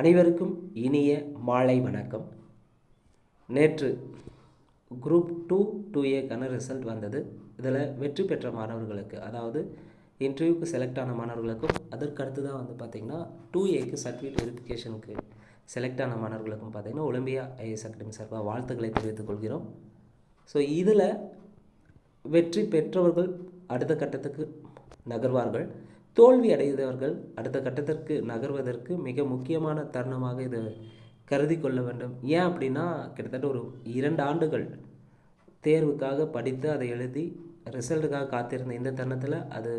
அனைவருக்கும் இனிய மாலை வணக்கம். நேற்று குரூப் டூ டூ ஏக்கான ரிசல்ட் வந்தது. இதில் வெற்றி பெற்ற மாணவர்களுக்கு அதாவது இன்டர்வியூக்கு செலக்ட் ஆன மாணவர்களுக்கும் அதற்கடுத்து தான் வந்து பார்த்திங்கன்னா டூ ஏக்கு சர்டிஃபிகேட் வெரிஃபிகேஷனுக்கு செலக்ட் ஆன மாணவர்களுக்கும் பார்த்திங்கன்னா ஒலிம்பியா ஐஎஸ் அகாடமி சார்பாக வாழ்த்துக்களை தெரிவித்துக் கொள்கிறோம். ஸோ இதில் வெற்றி பெற்றவர்கள் அடுத்த கட்டத்துக்கு நகர்வார்கள். தோல்வி அடைந்தவர்கள் அடுத்த கட்டத்திற்கு நகர்வதற்கு மிக முக்கியமான தருணமாக இது கருதி கொள்ள வேண்டும். ஏன் அப்படின்னா கிட்டத்தட்ட ஒரு இரண்டு ஆண்டுகள் தேர்வுக்காக படித்து அதை எழுதி ரிசல்ட்டுக்காக காத்திருந்த இந்த தருணத்தில் அது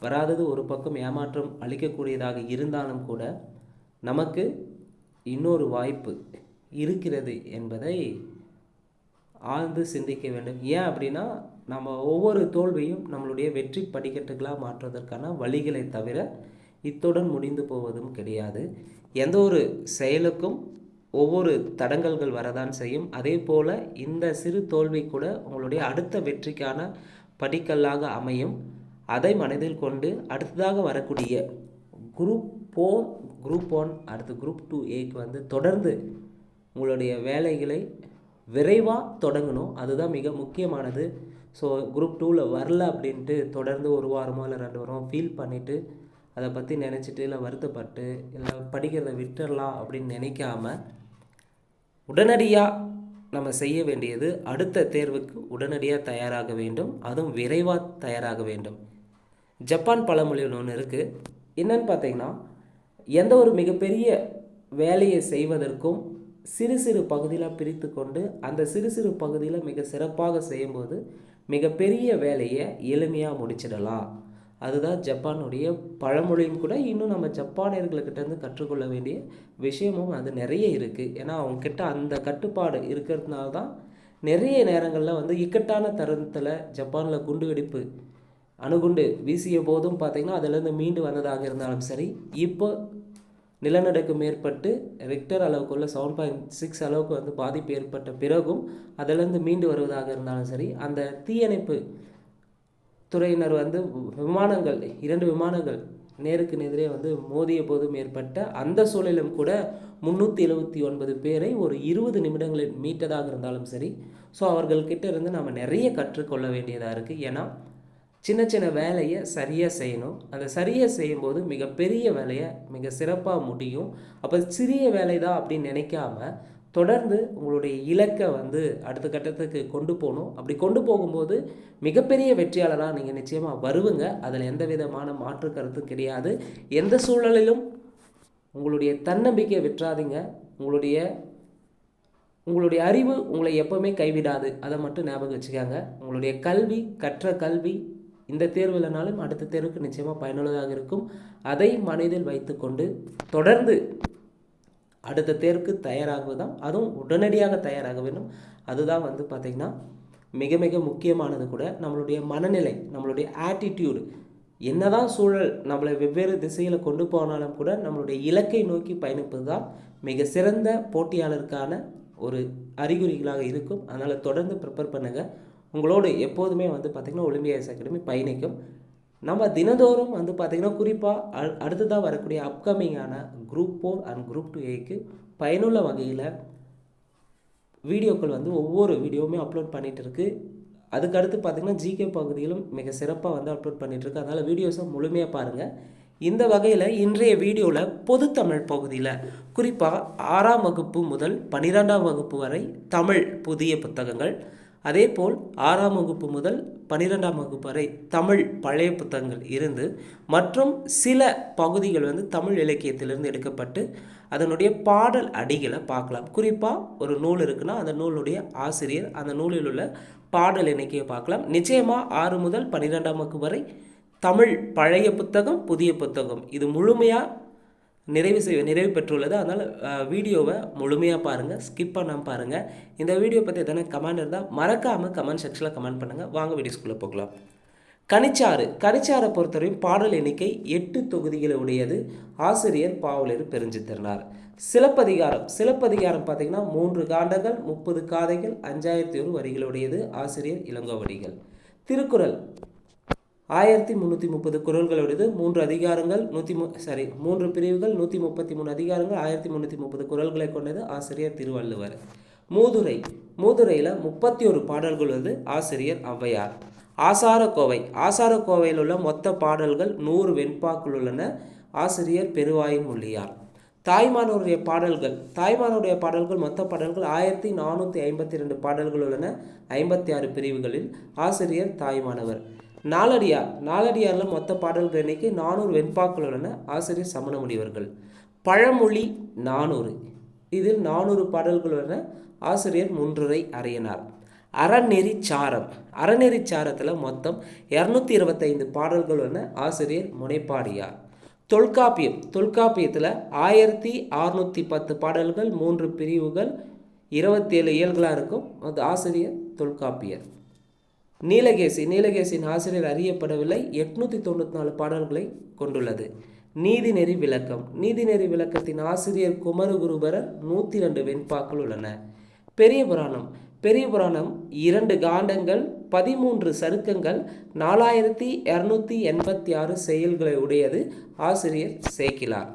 வராதது ஒரு பக்கம் ஏமாற்றம் அளிக்கக்கூடியதாக இருந்தாலும் கூட நமக்கு இன்னொரு வாய்ப்பு இருக்கிறது என்பதை ஆழ்ந்து சிந்திக்க வேண்டும். ஏன் அப்படின்னா நம்ம ஒவ்வொரு தோல்வியும் நம்மளுடைய வெற்றி படிக்கட்டுகளாக மாற்றுவதற்கான வழிகளை தவிர இத்துடன் முடிந்து போவதும் கிடையாது. எந்த ஒரு செயலுக்கும் ஒவ்வொரு தடங்கல்கள் வரதான் செய்யும். அதே போல் இந்த சிறு தோல்வி கூட உங்களுடைய அடுத்த வெற்றிக்கான படிக்கல்லாக அமையும். அதை மனதில் கொண்டு அடுத்ததாக வரக்கூடிய குரூப் ஃபோர் குரூப் ஒன் அடுத்து குரூப் டூ ஏக்கு வந்து தொடர்ந்து உங்களுடைய வேலைகளை விரைவாக தொடங்கணும். அதுதான் மிக முக்கியமானது. ஸோ குரூப் டூவில் வரல அப்படின்ட்டு தொடர்ந்து ஒரு வாரமோ இல்லை ரெண்டு வாரமோ ஃபீல் பண்ணிவிட்டு அதை பற்றி நினச்சிட்டு இல்லை வருத்தப்பட்டு இல்லை படிக்கிறத விட்டுடலாம் அப்படின்னு நினைக்காம உடனடியாக நம்ம செய்ய வேண்டியது அடுத்த தேர்வுக்கு உடனடியாக தயாராக வேண்டும். அதுவும் விரைவாக தயாராக வேண்டும். ஜப்பான் பழமொழியில் ஒன்று இருக்குது என்னன்னு பார்த்தீங்கன்னா எந்த ஒரு மிகப்பெரிய வேலையை செய்வதற்கும் சிறு சிறு பகுதியில் பிரித்து கொண்டு அந்த சிறு சிறு பகுதியில் மிக சிறப்பாக செய்யும்போது மிகப்பெரிய வேலையை எளிமையாக முடிச்சிடலாம். அதுதான் ஜப்பானுடைய பழமொழியும் கூட இன்னும் நம்ம ஜப்பானியர்கள்கிட்டேருந்து கற்றுக்கொள்ள வேண்டிய விஷயமும் அது நிறைய இருக்குது ஏன்னா அவங்கக்கிட்ட அந்த கட்டுப்பாடு இருக்கிறதுனால தான் நிறைய நேரங்களில் வந்து இக்கட்டான தருணத்தில் ஜப்பானில் குண்டு வெடிப்பு அணுகுண்டு வீசிய போதும் பார்த்திங்கன்னா அதிலேருந்து மீண்டு வந்ததாக இருந்தாலும் சரி இப்போ நிலநடுக்கம் ஏற்பட்டு ரிக்டர் அளவுக்குள்ள செவன் பாயிண்ட் சிக்ஸ் அளவுக்கு வந்து பாதிப்பு ஏற்பட்ட பிறகும் அதிலிருந்து மீண்டு வருவதாக இருந்தாலும் சரி அந்த தீயணைப்பு துறையினர் வந்து விமானங்கள் இரண்டு விமானங்கள் நேருக்கு எதிரே வந்து மோதிய போதும் ஏற்பட்ட அந்த சூழலும் கூட முந்நூற்றி எழுபத்தி ஒன்பது பேரை ஒரு இருபது நிமிடங்களில் மீட்டதாக இருந்தாலும் சரி ஸோ அவர்கள்கிட்ட இருந்து நாம் நிறைய கற்றுக்கொள்ள வேண்டியதாக இருக்குது ஏன்னா சின்ன சின்ன வேலையை சரியாக செய்யணும். அந்த சரியாக செய்யும்போது மிகப்பெரிய வேலையை மிக சிறப்பாக முடியும். அப்போ சிறிய வேலை தான் அப்படின்னு நினைக்காம தொடர்ந்து உங்களுடைய இலக்கை வந்து அடுத்த கட்டத்துக்கு கொண்டு போகணும். அப்படி கொண்டு போகும்போது மிகப்பெரிய வெற்றியாளராக நீங்கள் நிச்சயமாக வருவங்க. அதில் எந்த விதமான மாற்று கருத்தும் கிடையாது. எந்த சூழலிலும் உங்களுடைய தன்னம்பிக்கையை விட்டுறாதீங்க. உங்களுடைய உங்களுடைய அறிவு உங்களை எப்போவுமே கைவிடாது. அதை மட்டும் ஞாபகம் வச்சுக்காங்க. உங்களுடைய கல்வி கற்ற கல்வி இந்த தேர்வு இல்லைனாலும் அடுத்த தேர்வுக்கு நிச்சயமாக பயனுள்ளதாக இருக்கும். அதை மனதில் வைத்துக்கொண்டு தொடர்ந்து அடுத்த தேர்வுக்கு தயாராகுவதுதான் அதுவும் உடனடியாக தயாராக வேண்டும். அதுதான் வந்து பார்த்திங்கன்னா மிக மிக முக்கியமானது கூட. நம்மளுடைய மனநிலை நம்மளுடைய ஆட்டிடியூடு என்னதான் சூழல் நம்மளை வெவ்வேறு திசையில் கொண்டு போனாலும் கூட நம்மளுடைய இலக்கை நோக்கி பயணிப்பது தான் மிக சிறந்த போட்டியாளருக்கான ஒரு அறிகுறிகளாக இருக்கும். அதனால் தொடர்ந்து ப்ரிப்பேர் பண்ணுங்கள் உங்களோடு எப்போதுமே வந்து பார்த்திங்கன்னா ஒலிம்பியாஸ் அகாடமி பயணிக்கும். நம்ம தினந்தோறும் வந்து பார்த்திங்கன்னா குறிப்பாக அடுத்ததாக வரக்கூடிய அப்கமிங்கான group four and group two ஏக்கு பயனுள்ள வகையில் வீடியோக்கள் வந்து ஒவ்வொரு வீடியோவுமே அப்லோட் பண்ணிகிட்டு இருக்குது அதுக்கடுத்து பார்த்திங்கன்னா ஜிகே பகுதியிலும் மிக சிறப்பாக வந்து அப்லோட் பண்ணிகிட்ருக்கு அதனால் வீடியோஸை முழுமையாக பாருங்கள் இந்த வகையில் இன்றைய வீடியோவில் பொதுத்தமிழ் பகுதியில் குறிப்பாக ஆறாம் வகுப்பு முதல் பன்னிரெண்டாம் வகுப்பு வரை தமிழ் புதிய புத்தகங்கள் அதேபோல் ஆறாம் வகுப்பு முதல் பன்னிரெண்டாம் வகுப்பு வரை தமிழ் பழைய புத்தகங்கள் இருந்து மற்றும் சில பகுதிகள் வந்து தமிழ் இலக்கியத்திலிருந்து எடுக்கப்பட்டு அதனுடைய பாடல் அடிகளை பார்க்கலாம். குறிப்பாக ஒரு நூல் இருக்குன்னா அந்த நூலுடைய ஆசிரியர் அந்த நூலில் உள்ள பாடல் எண்ணிக்கையை பார்க்கலாம். நிச்சயமாக ஆறு முதல் பன்னிரெண்டாம் வகுப்பு வரை தமிழ் பழைய புத்தகம் புதிய புத்தகம் இது முழுமையாக நிறைவு செய்ய நிறைவு பெற்றுள்ளது. அதனால் வீடியோவை முழுமையாக பாருங்கள் ஸ்கிப் பண்ணாமல் பாருங்கள் இந்த வீடியோ பற்றி எதனா கமெண்ட் இருந்தால் மறக்காமல் கமெண்ட் செக்ஷனில் கமெண்ட் பண்ணுங்கள் வாங்க வீடியோஸ்குள்ளே போகலாம். கனிச்சாறு. கனிச்சாரை பொறுத்தவரையும் பாடல் எண்ணிக்கை எட்டு தொகுதிகளை உடையது. ஆசிரியர் பாவலர் பெருஞ்சித்திரனார். சிலப்பதிகாரம். சிலப்பதிகாரம் பார்த்திங்கன்னா மூன்று காண்டங்கள் முப்பது காதைகள் அஞ்சாயிரத்தி ஒரு வரிகளுடையது. ஆசிரியர் இளங்கோவடிகள். திருக்குறள். ஆயிரத்தி முந்நூற்றி முப்பது குரல்களுடையது. மூன்று அதிகாரங்கள் நூற்றி மு சாரி மூன்று பிரிவுகள் நூற்றி முப்பத்தி மூணு அதிகாரங்கள் ஆயிரத்தி முந்நூற்றி முப்பது குரல்களை கொண்டது ஆசிரியர் திருவள்ளுவர். மூதுரை மூதுரையில் முப்பத்தி ஒரு பாடல்கள் உள்ளது ஆசிரியர் ஔவையார். ஆசாரக்கோவை ஆசாரக்கோவையில் உள்ள மொத்த பாடல்கள் நூறு வெண்பாக்கள் உள்ளன ஆசிரியர் பெருவாயின் மொழியார் தாய்மானவருடைய பாடல்கள் தாய்மானுடைய பாடல்கள் மொத்த பாடல்கள் ஆயிரத்தி நானூற்றி ஐம்பத்தி ரெண்டு பாடல்கள் உள்ளன ஐம்பத்தி ஆறு பிரிவுகளில் ஆசிரியர் தாய்மானவர். நாலடியார் நாலடியாரில் மொத்த பாடல்கள் எண்ணிக்கை நானூறு வெண்பாக்கள் உள்ளன. ஆசிரியர் சமண முனிவர்கள் பழமொழி நானூறு. இதில் நானூறு பாடல்கள் உள்ளன. ஆசிரியர் முன்றுரை அறையனார் அறநெறி சாரம். அறநெறி சாரத்தில் மொத்தம் இரநூத்தி இருபத்தைந்து பாடல்கள் உள்ளன. ஆசிரியர் முனைப்பாடியார். தொல்காப்பியம். தொல்காப்பியத்தில் ஆயிரத்தி அறுநூற்றி பத்து பாடல்கள் மூன்று பிரிவுகள் இருபத்தேழு இயல்களாக இருக்கும். அது ஆசிரியர் தொல்காப்பியர். நீலகேசி நீலகேசியின் ஆசிரியர் அறியப்படவில்லை. எட்நூற்றி தொண்ணூற்றி நாலு பாடல்களை கொண்டுள்ளது. நீதிநெறி விளக்கம். நீதிநெறி விளக்கத்தின் ஆசிரியர் குமரகுருபரர் நூற்றி ரெண்டு வெண்பாக்கள் உள்ளன. பெரிய புராணம். பெரிய புராணம் இரண்டு காண்டங்கள் பதிமூன்று சருக்கங்கள் நாலாயிரத்தி இரநூத்தி எண்பத்தி ஆறு செயல்களை உடையது ஆசிரியர் சேக்கிலார்.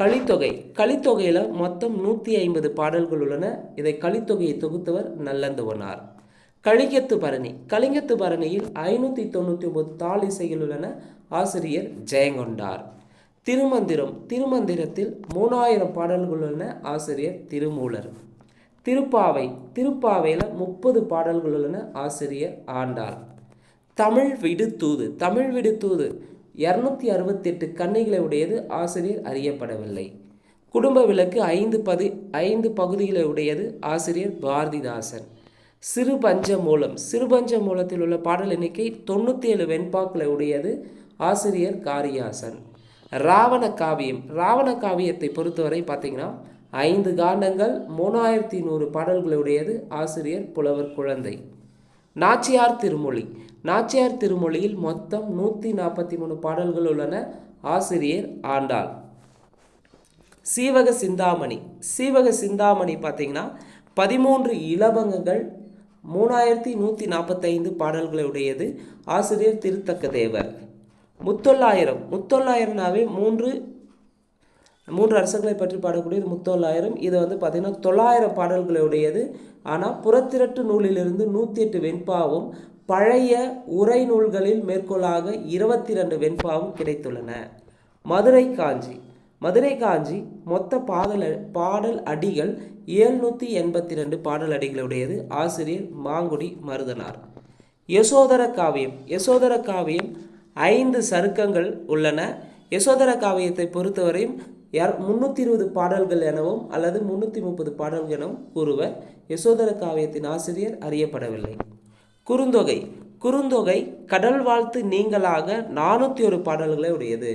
கலித்தொகை. கலித்தொகையில் மொத்தம் நூற்றி ஐம்பது பாடல்கள் உள்ளன. இதை கலித்தொகையை தொகுத்தவர் நல்லந்துவனார் கலிங்கத்து பரணி. கலிங்கத்து பரணியில் ஐநூற்றி தொண்ணூற்றி ஒம்பது தாள் இசைகள் உள்ளன. ஆசிரியர் ஜெயங்கொண்டார். திருமந்திரம். திருமந்திரத்தில் மூணாயிரம் பாடல்கள் உள்ளன. ஆசிரியர் திருமூலர். திருப்பாவை. திருப்பாவையில் முப்பது பாடல்கள் உள்ளன. ஆசிரியர் ஆண்டார். தமிழ் விடுத்தூது. தமிழ் விடுத்தூது. இரநூத்தி அறுபத்தெட்டு கன்னிகளை உடையது. ஆசிரியர் அறியப்படவில்லை. குடும்ப விளக்கு ஐந்து பதி ஐந்து பகுதிகளை உடையது. ஆசிரியர் பாரதிதாசன். சிறுபஞ்ச மூலம் சிறுபஞ்ச மூலத்தில் உள்ள பாடல் எண்ணிக்கை தொண்ணூற்றி ஏழு வெண்பாக்களை உடையது ஆசிரியர் காரியாசன். ராவண காவியம். ராவண காவியத்தை பொறுத்தவரை பார்த்தீங்கன்னா ஐந்து காண்டங்கள் மூணாயிரத்தி நூறு பாடல்களை உடையது ஆசிரியர் புலவர் குழந்தை. நாச்சியார் திருமொழி. நாச்சியார் திருமொழியில் மொத்தம் நூற்றி நாற்பத்தி மூணு பாடல்கள் உள்ளன ஆசிரியர் ஆண்டாள். சீவக சிந்தாமணி. சீவக சிந்தாமணி பார்த்தீங்கன்னா பதிமூன்று இலவங்கங்கள் மூணாயிரத்தி நூற்றி நாற்பத்தைந்து பாடல்களை உடையது ஆசிரியர் திருத்தக்க தேவர் முத்தொள்ளாயிரம் முத்தொள்ளாயிரம்னாவே மூன்று மூன்று அரசர்களை பற்றி பாடக்கூடியது முத்தொள்ளாயிரம். இது வந்து பார்த்திங்கன்னா தொள்ளாயிரம் பாடல்களுடையது. ஆனால் புறத்திரட்டு நூலிலிருந்து நூற்றி எட்டு வெண்பாவும் பழைய உரை நூல்களில் மேற்கோளாக இருபத்தி ரெண்டு வெண்பாவும் கிடைத்துள்ளன. மதுரை காஞ்சி. மதுரை காஞ்சி மொத்த பாடல் பாடல் அடிகள் ஏழ்நூற்றி எண்பத்தி ரெண்டு பாடல் அடிகளுடையது. ஆசிரியர் மாங்குடி மருதனார். யசோதர காவியம். யசோதர காவியம் ஐந்து சருக்கங்கள் உள்ளன. யசோதர காவியத்தை பொறுத்தவரையும் யார் முந்நூற்றி இருபது பாடல்கள் எனவும் அல்லது முந்நூற்றி முப்பது பாடல்கள் எனவும் கூறுவர். யசோதர காவியத்தின் ஆசிரியர் அறியப்படவில்லை. குறுந்தொகை. குறுந்தொகை கடல் வாழ்த்து நீங்களாக நானூற்றி ஒரு பாடல்களை உடையது.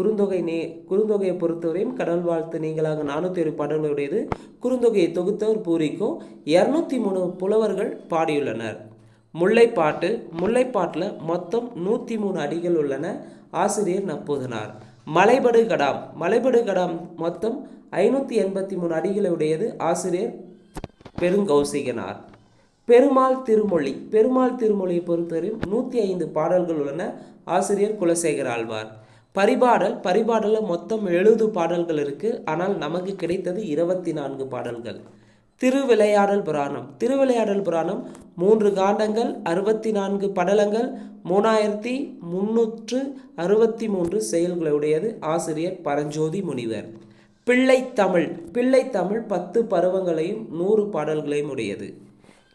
குறுந்தொகை நீ குறுந்தொகையை பொறுத்தவரையும் கடல் வாழ்த்து நீங்களாக நானூற்றி ஒரு பாடல்களுடையது. குறுந்தொகையை தொகுத்தவர் பூரிக்கும் இரநூத்தி மூணு புலவர்கள் பாடியுள்ளனர். முல்லைப்பாட்டு முல்லைப்பாட்டில் மொத்தம் நூற்றி மூணு அடிகள் உள்ளன. ஆசிரியர் நப்பூதனார். மலைபடு கடாம் மலைபடு கடாம் மொத்தம் ஐநூற்றி எண்பத்தி மூணு அடிகளை உடையது ஆசிரியர் பெருங்கௌசிகனார். பெருமாள் திருமொழி பெருமாள் திருமொழியை பொறுத்தவரையும் நூற்றி ஐந்து பாடல்கள் உள்ளன. ஆசிரியர் குலசேகர் ஆழ்வார். பரிபாடல் பரிபாடலில் மொத்தம் எழுபது பாடல்கள் இருக்குது ஆனால் நமக்கு கிடைத்தது இருபத்தி நான்கு பாடல்கள். திருவிளையாடல் புராணம். திருவிளையாடல் புராணம் மூன்று காண்டங்கள் அறுபத்தி நான்கு படலங்கள் மூணாயிரத்தி முன்னூற்று அறுபத்தி மூன்று செயல்களுடையது. ஆசிரியர் பரஞ்சோதி முனிவர். பிள்ளைத்தமிழ் பிள்ளைத்தமிழ் பத்து பருவங்களையும் நூறு பாடல்களையும் உடையது.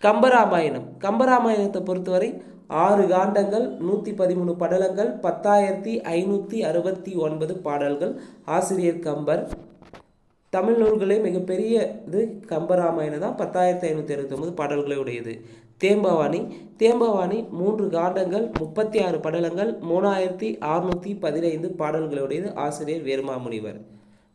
கம்பராமாயணம். கம்பராமாயணத்தை பொறுத்தவரை ஆறு காண்டங்கள் நூற்றி பதிமூணு படலங்கள் பத்தாயிரத்தி ஐநூற்றி அறுபத்தி ஒன்பது பாடல்கள். ஆசிரியர் கம்பர். தமிழ் நூல்களே மிகப்பெரிய இது கம்பராமாயணம் தான் பத்தாயிரத்தி ஐநூற்றி அறுபத்தொம்பது பாடல்களை உடையது தேம்பவாணி. தேம்பவாணி மூன்று காண்டங்கள் முப்பத்தி ஆறு படலங்கள் மூணாயிரத்தி அறுநூற்றி பதினைந்து பாடல்களுடையது. ஆசிரியர் வேர்மா முனிவர்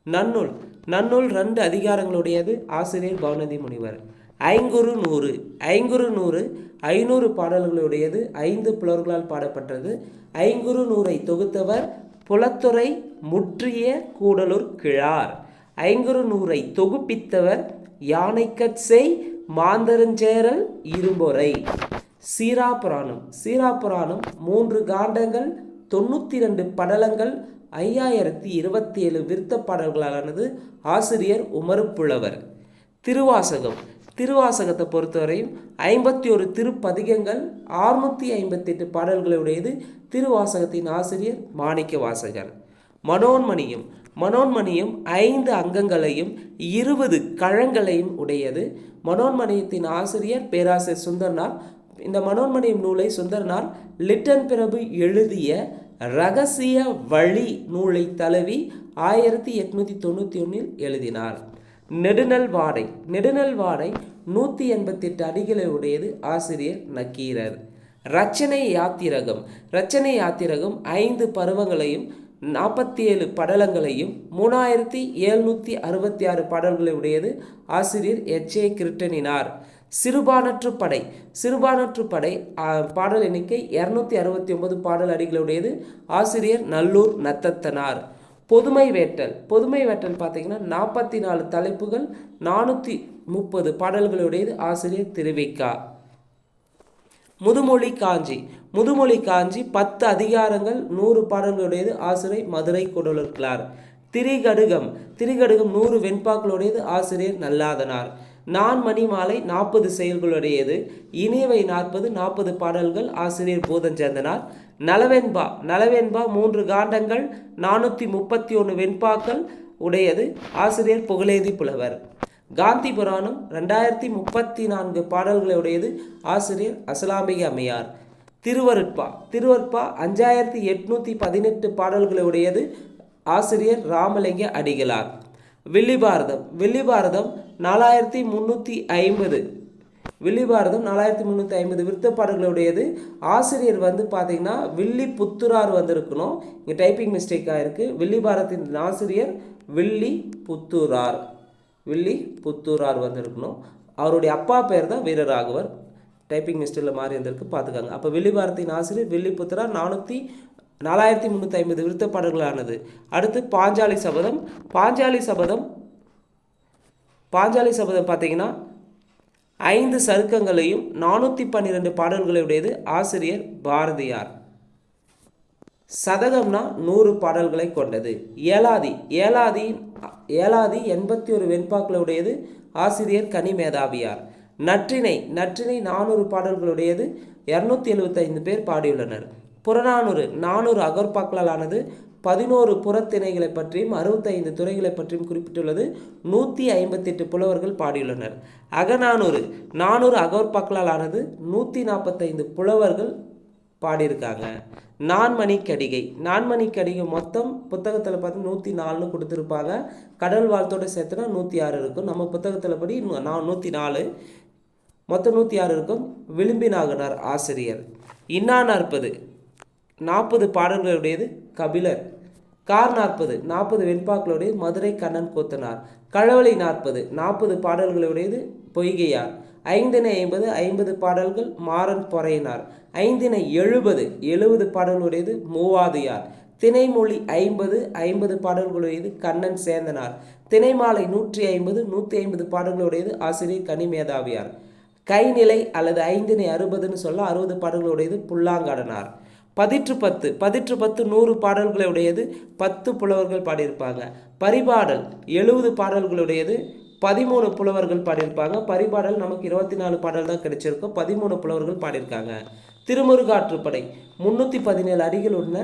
நன்னூல். நன்னூல் ரெண்டு அதிகாரங்களுடையது. ஆசிரியர் பவனதி முனிவர். ஐங்குறு நூறு. ஐங்குறு நூறு ஐநூறு பாடல்களுடையது ஐந்து புலவர்களால் பாடப்பட்டது. ஐங்குறு நூறை தொகுத்தவர் புலத்துறை முற்றிய கூடலூர் கிழார். ஐங்குறு நூறை தொகுப்பித்தவர் யானைக்கட்சை மாந்தரஞ்சேரல் இரும்பொறை. சீரா புராணம் சீரா புராணம் மூன்று காண்டங்கள் தொண்ணூற்றி ரெண்டு படலங்கள் ஐயாயிரத்தி இருபத்தி ஏழு விருத்த பாடல்களானது ஆசிரியர் உமருப்புலவர் திருவாசகம். திருவாசகத்தை பொறுத்தவரையும் ஐம்பத்தி ஒரு திருப்பதிகங்கள் அறுநூற்றி ஐம்பத்தெட்டு பாடல்களுடையது திருவாசகத்தின் ஆசிரியர் மாணிக்க வாசகர். மனோன்மணியும் மனோன்மணியும் ஐந்து அங்கங்களையும் இருபது கழங்களையும் உடையது. மனோன்மணியத்தின் ஆசிரியர் பேராசிரியர் சுந்தர்னார். இந்த மனோன்மணியம் நூலை சுந்தரனார் லிட்டன் பிரபு எழுதிய ரகசிய வழி நூலை தழுவி ஆயிரத்தி எட்நூற்றி தொண்ணூற்றி ஒன்றில் எழுதினார். நெடுநல் வாடை நெடுநல் வாடை நூற்றி எண்பத்தெட்டு அடிகளை உடையது ஆசிரியர் நக்கீரர். ரச்சனை யாத்திரகம். ரச்சனை யாத்திரகம் ஐந்து பருவங்களையும் நாற்பத்தி ஏழு படலங்களையும் மூணாயிரத்தி எழுநூற்றி அறுபத்தி ஆறு பாடல்களை உடையது ஆசிரியர் எச். ஏ. கிருட்டனினார். சிறுபானற்று படை. சிறுபானற்று படை பாடல் எண்ணிக்கை இரநூத்தி அறுபத்தி ஒன்பது பாடல் அடிகளுடையது ஆசிரியர் நல்லூர் நத்தத்தனார். பொதுமை வேட்டல். பொதுமை வேட்டல் பார்த்தீங்கன்னா நாற்பத்தி நாலு தலைப்புகள் நானூற்றி முப்பது பாடல்களுடையது ஆசிரியர் திருவிக்கா. முதுமொழி காஞ்சி. முதுமொழி காஞ்சி பத்து அதிகாரங்கள் நூறு பாடல்களுடையது ஆசிரியர் மதுரை கொடுலர்களார் திரிகடுகம். திரிகடுகம் நூறு வெண்பாக்களுடையது ஆசிரியர் நல்லாதனார். நான் மணிமாலை நாற்பது செயல்களுடையது. இனியவை நாற்பது நாற்பது பாடல்கள் ஆசிரியர் பூதஞ்சந்தனார். நலவெண்பா நலவெண்பா மூன்று காண்டங்கள் நானூற்றி முப்பத்தி ஒன்று வெண்பாக்கள் உடையது. ஆசிரியர் புகழேதி புலவர். காந்தி புராணம் ரெண்டாயிரத்தி முப்பத்தி நான்கு பாடல்களை உடையது ஆசிரியர் அசலாம்பிகை அம்மையார். திருவருட்பா திருவருட்பா அஞ்சாயிரத்தி எட்நூற்றி பதினெட்டு பாடல்களை உடையது ஆசிரியர் ராமலிங்க அடிகளார். வில்லிபாரதம் வில்லிபாரதம் நாலாயிரத்தி முந்நூற்றி ஐம்பது. வில்லிபாரதம் நாலாயிரத்தி முந்நூற்றி ஐம்பது விருத்த பாடல்களுடையது ஆசிரியர் வந்து பார்த்திங்கன்னா வில்லி புத்துரார் வந்திருக்கணும். இங்கே டைப்பிங் மிஸ்டேக்காக இருக்குது வில்லிபாரத்தின் ஆசிரியர் வில்லி புத்துரார் வில்லி புத்தூரார் வந்திருக்கணும். அவருடைய அப்பா பேர் தான் வீரராகவர் டைப்பிங் மிஸ்டேக்கில் மாறி இருந்திருக்கு பார்த்துக்காங்க அப்போ வில்லிபாரத்தின் ஆசிரியர் வில்லி புத்திரார் நானூற்றி நாலாயிரத்தி முந்நூற்றி ஐம்பது விருத்தப்பாடல்களானது. அடுத்து பாஞ்சாலி சபதம். பாஞ்சாலி சபதம். பாஞ்சாலி சபதம் பார்த்திங்கன்னா ஐந்து சருக்கங்களையும் நானூற்றி பன்னிரெண்டு பாடல்களுடையது ஆசிரியர் பாரதியார். சதகம்னா நூறு பாடல்களை கொண்டது. ஏலாதி ஏலாதி ஏலாதி எண்பத்தி ஒரு வெண்பாக்களுடையது ஆசிரியர் கனிமேதாவியார் நற்றினை நற்றினை நானூறு பாடல்களுடையது இரநூத்தி எழுபத்தைந்து பேர் பாடியுள்ளனர். புறநானூறு நானூறு அகர்பாக்களாலானது பதினோரு புறத்திணைகளை பற்றியும் அறுபத்தைந்து துறைகளை பற்றியும் குறிப்பிட்டுள்ளது. நூற்றி ஐம்பத்தெட்டு புலவர்கள் பாடியுள்ளனர். அகநானூறு நானூறு அகர்பாக்களாலானது நூற்றி நாற்பத்தைந்து புலவர்கள் பாடியிருக்காங்க. நான்மணி கடிகை நான்மணி கடிகை மொத்தம் புத்தகத்தில் பார்த்து நூற்றி நாலுன்னு கொடுத்துருப்பாங்க. கடல் வாழ்த்தோடு சேர்த்துனா நூற்றி ஆறு இருக்கும். நம்ம புத்தகத்தில் படி நான் நூற்றி நாலு. மொத்தம் நூற்றி ஆறு இருக்கும். விளிம்பினாகனார் ஆசிரியர். இன்னா நாற்பது நாற்பது பாடல்களுடையது கபிலர். கார் நாற்பது நாற்பது வெண்பாக்களுடைய மதுரை கண்ணன் கூத்தனார். கழவலை நாற்பது நாற்பது பாடல்களுடையது பொய்கையார். ஐந்தினை ஐம்பது ஐம்பது பாடல்கள் மாறன் பொறையினார். ஐந்தினை எழுபது எழுபது பாடல்களுடையது மூவாதியார். திணைமொழி ஐம்பது ஐம்பது பாடல்களுடையது கண்ணன் சேந்தனார். திணைமாலை நூற்றி ஐம்பது நூற்றி ஐம்பது பாடல்களுடையது ஆசிரியர் கனிமேதாவியார் கைநிலை அல்லது ஐந்தினை அறுபதுன்னு சொல்ல அறுபது பாடல்களுடையது புல்லாங்காடனார். பதிற்று பத்து பதிற்று பத்து நூறு பாடல்களுடையது பத்து புலவர்கள் பாடியிருப்பாங்க. பரிபாடல் எழுபது பாடல்களுடையது பதிமூணு புலவர்கள் பாடியிருப்பாங்க. பரிபாடல் நமக்கு இருபத்தி நாலு பாடல் தான் கிடைச்சிருக்கும். பதிமூணு புலவர்கள் பாடியிருக்காங்க. திருமுருகாற்றுப்படை முன்னூற்றி பதினேழு அடிகள் உள்ள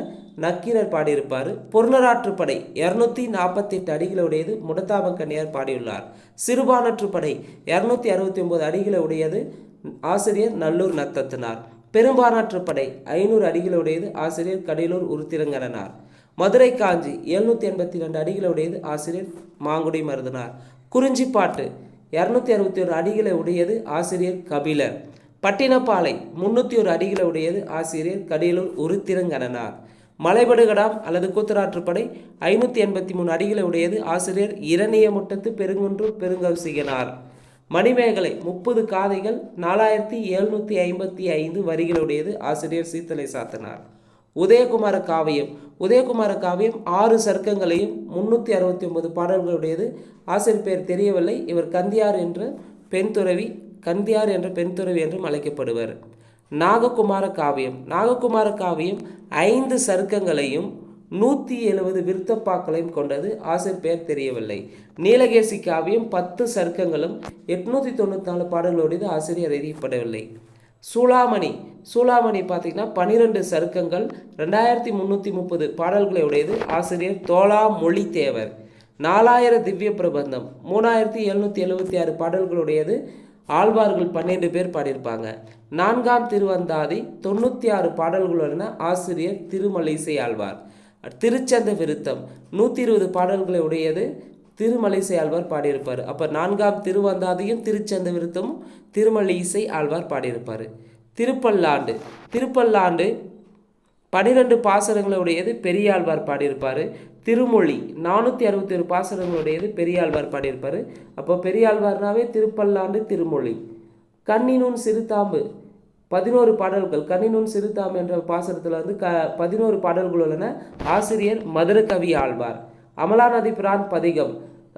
நக்கீரர் பாடியிருப்பார். பொருளராற்றுப்படை இரநூத்தி நாற்பத்தெட்டு அடிகளை உடையது முடத்தாபங்கண்ணியார் பாடியுள்ளார். சிறுபானற்றுப்படை இரநூத்தி அறுபத்தி ஒன்பது அடிகளை உடையது ஆசிரியர் நல்லூர் நத்தத்தினார். பெரும்பானாற்றுப்படை ஐநூறு அடிகளுடையது. ஆசிரியர் கடலூர் உருத்திரங்கரனார் மதுரை காஞ்சி எழுநூற்றி எண்பத்தி ரெண்டு அடிகளுடையது. ஆசிரியர் மாங்குடி மருதனார். குறிஞ்சிப்பாட்டு இரநூத்தி அறுபத்தி ஒரு அடிகளை உடையது ஆசிரியர் கபிலர். பட்டினப்பாலை முன்னூற்றி ஒரு அடிகளை உடையது ஆசிரியர் கடலூர் உருத்திரங்கடனார் மலைபடுகடாம் அல்லது கூத்தராற்றுப்படை ஐநூற்றி எண்பத்தி மூணு அடிகளை உடையது ஆசிரியர் இரணிய முட்டத்து பெருங்குன்று பெருங்கவுசிகனார். மணிமேகலை முப்பது காதைகள் நாலாயிரத்தி எழுநூற்றி ஐம்பத்தி ஐந்து வரிகளுடையது ஆசிரியர் சீத்தலை சாத்தனார். உதயகுமார காவியம். உதயகுமார காவியம் ஆறு சர்க்கங்களையும் முன்னூற்றி அறுபத்தி ஒன்பது பாடல்களுடையது. ஆசிரியர் பேர் தெரியவில்லை. இவர் கந்தியார் என்ற பெண் துறவி கந்தியார் என்ற பெண் துறவி என்றும் அழைக்கப்படுவர். நாககுமார காவியம். நாககுமார காவியம் ஐந்து சருக்கங்களையும் நூற்றி எழுபது விருத்தப்பாக்களையும் கொண்டது. ஆசிரியர் பெயர் தெரியவில்லை. நீலகேசி காவியம் பத்து சர்க்கங்களும் எட்நூற்றி தொண்ணூற்றி நாலு பாடல்களுடையது ஆசிரியர் அறியப்படவில்லை சூளாமணி. சூளாமணி பார்த்தீங்கன்னா பன்னிரெண்டு சருக்கங்கள் ரெண்டாயிரத்தி முந்நூற்றி முப்பது பாடல்களை உடையது ஆசிரியர் தோலா மொழித்தேவர். நாலாயிர திவ்ய பிரபந்தம். மூணாயிரத்தி எழுநூற்றி எழுபத்தி ஆறு பாடல்களுடையது ஆழ்வார்கள் பன்னெண்டு பேர் பாடியிருப்பாங்க. நான்காம் திருவந்தாதி தொண்ணூற்றி ஆறு பாடல்களுடன ஆசிரியர் திருமலைசை ஆழ்வார். திருச்சந்த விருத்தம். நூற்றி இருபது பாடல்களை உடையது திருமலை இசை ஆழ்வார் பாடியிருப்பார். அப்போ நான்காம் திருவந்தாதியும் திருச்சந்த விருத்தமும் திருமலை இசை ஆழ்வார் பாடியிருப்பார். திருப்பல்லாண்டு. திருப்பல்லாண்டு பனிரெண்டு பாசனங்களுடையது பெரியாழ்வார் பாடியிருப்பார். திருமொழி நானூற்றி அறுபத்தி ஒரு பாசனங்களுடையது பெரியாழ்வார் பாடியிருப்பார். அப்போ பெரியாழ்வார்னாவே திருப்பல்லாண்டு திருமொழி. கண்ணினூன் சிறுதாம்பு. பதினோரு பாடல்கள் கண்ணினூன் சிறுத்தாம் என்ற பாசனத்தில் வந்து க பதினோரு பாடல்கள் உள்ளன. ஆசிரியர் மதுரகவி ஆழ்வார். அமலாநதி பிரான் பதிகம்.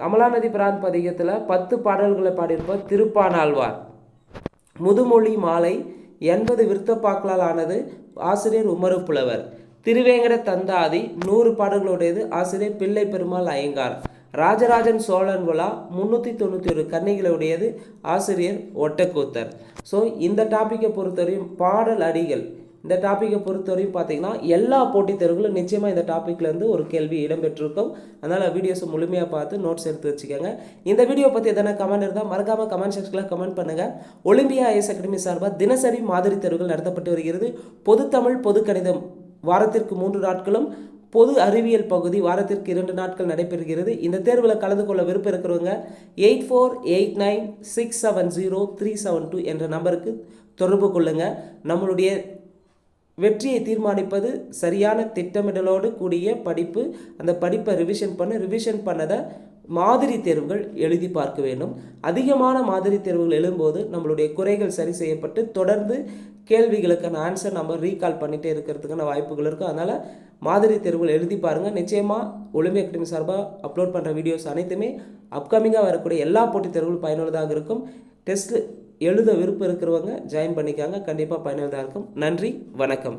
அமலாநதி பிரான் பதிகத்தில் பத்து பாடல்களை பாடியிருப்பார் திருப்பானாழ்வார் முதுமொழி மாலை எண்பது விருத்தப்பாக்களால் ஆனது ஆசிரியர் உமரு புலவர். திருவேங்கட தந்தாதி நூறு பாடல்களுடையது ஆசிரியர் பிள்ளை பெருமாள் ஐயங்கார். ராஜராஜன் சோழன் விழா முந்நூற்றி தொண்ணூற்றி ஒரு கன்னிகளுடையது. ஆசிரியர் ஒட்டக்கூத்தர். ஸோ இந்த டாப்பிக்கை பொறுத்தவரையும் பாடல் அடிகள். இந்த டாப்பிக்கை பொறுத்தவரையும் பார்த்தீங்கன்னா எல்லா போட்டித் தேர்வுகளும் நிச்சயமாக இந்த டாப்பிக்லேருந்து ஒரு கேள்வி இடம்பெற்றிருக்கும். அதனால் வீடியோஸை முழுமையாக பார்த்து நோட்ஸ் எடுத்து வச்சுக்கோங்க. இந்த வீடியோ பற்றி எதனா கமெண்ட் இருந்தால் மறக்காமல் கமெண்ட் செக்ஷனில் கமெண்ட் பண்ணுங்கள் ஒலிம்பியா ஐஎஸ் அகாடமி சார்பாக தினசரி மாதிரி தேர்வுகள் நடத்தப்பட்டு வருகிறது. பொதுத்தமிழ் பொது கணிதம் வாரத்திற்கு மூன்று நாட்களும் பொது அறிவியல் பகுதி வாரத்திற்கு இரண்டு நாட்கள் நடைபெறுகிறது. இந்த தேர்வில் கலந்து கொள்ள விருப்பம் இருக்கிறவங்க eight four eight nine six seven zero three seven two என்ற நம்பருக்கு தொடர்பு கொள்ளுங்கள் நம்மளுடைய வெற்றியை தீர்மானிப்பது சரியான திட்டமிடலோடு கூடிய படிப்பு. அந்த படிப்பை ரிவிஷன் பண்ண. ரிவிஷன் பண்ணதை மாதிரி தேர்வுகள் எழுதி பார்க்க வேண்டும். அதிகமான மாதிரி தேர்வுகள் எழும்போது நம்மளுடைய குறைகள் சரி செய்யப்பட்டு தொடர்ந்து கேள்விகளுக்கான ஆன்சர் நம்ம ரீகால் பண்ணிகிட்டே இருக்கிறதுக்கான வாய்ப்புகள் இருக்கும் அதனால் மாதிரி தேர்வுகள் எழுதி பாருங்கள் நிச்சயமாக ஒலிம்பிக் அகாடமி சார்பாக அப்லோட் பண்ணுற வீடியோஸ் அனைத்துமே அப்கமிங்காக வரக்கூடிய எல்லா போட்டித் தேர்வுகளும் பயனுள்ளதாக இருக்கும். டெஸ்ட்டு எழுத விருப்பம் இருக்கிறவங்க ஜாயின் பண்ணிக்காங்க. கண்டிப்பாக பயனுள்ளதாக இருக்கும். நன்றி. வணக்கம்.